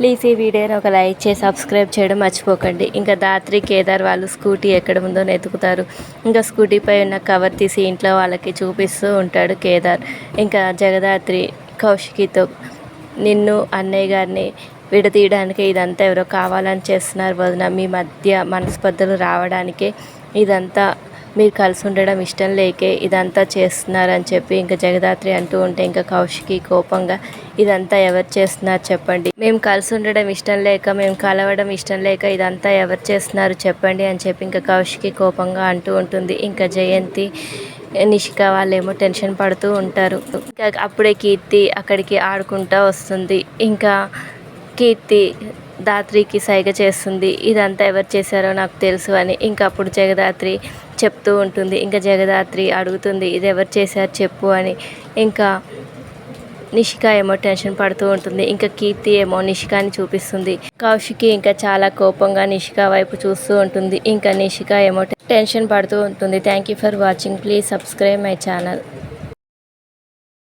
Please ఈ వీడియోని ఒక లైక్ చేసి సబ్స్క్రైబ్ చేయడం మర్చిపోకండి. ఇంకా దాత్రి కేదార్ వాళ్ళు స్కూటీ ఎక్కడ ఉందో వెతుకుతారు. ఇంకా స్కూటీపై ఉన్న కవర్ తీసి ఇంట్లో వాళ్ళకి చూపిస్తూ ఉంటాడు కేదార్. ఇంకా జగదాత్రి కౌశికితో నిన్ను అన్నయ్య గారిని విడదీయడానికి ఇదంతా ఎవరో కావాలని చేస్తున్నారు వదిన. మీ మధ్య మనస్పర్ధలు రావడానికే ఇదంతా మీరు కలిసి ఉండడం ఇష్టం లేకే ఇదంతా చేస్తున్నారని చెప్పి ఇంకా జగదాత్రి అంటూ ఉంటే ఇంకా కౌశికి కోపంగా ఇదంతా ఎవరు చేస్తున్నారు చెప్పండి. మేము కలిసి ఉండడం ఇష్టం లేక మేము కలవడం ఇష్టం లేక ఇదంతా ఎవరు చేస్తున్నారు చెప్పండి అని చెప్పి ఇంకా కౌశికి కోపంగా అంటూ ఉంటుంది. ఇంకా జయంతి నిషిక వాళ్ళేమో టెన్షన్ పడుతూ ఉంటారు. ఇంకా అప్పుడే కీర్తి అక్కడికి ఆడుకుంటూ వస్తుంది. ఇంకా కీర్తి దాత్రికి సైగ చేస్తుంది. ఇదంతా ఎవరు చేశారో నాకు తెలుసు అని ఇంకా అప్పుడు జగదాత్రి చెప్తూ ఉంటుంది. ఇంకా జగదాత్రి అడుగుతుంది ఇది ఎవరు చేశారు చెప్పు అని. ఇంకా నిషిక ఏమో టెన్షన్ పడుతూ ఉంటుంది. ఇంకా కీర్తి ఏమో నిషికాని చూపిస్తుంది. కౌశికి ఇంకా చాలా కోపంగా నిషిక వైపు చూస్తూ ఉంటుంది. ఇంకా నిషిక ఏమో టెన్షన్ పడుతూ ఉంటుంది. Thank you for watching. Please subscribe my channel.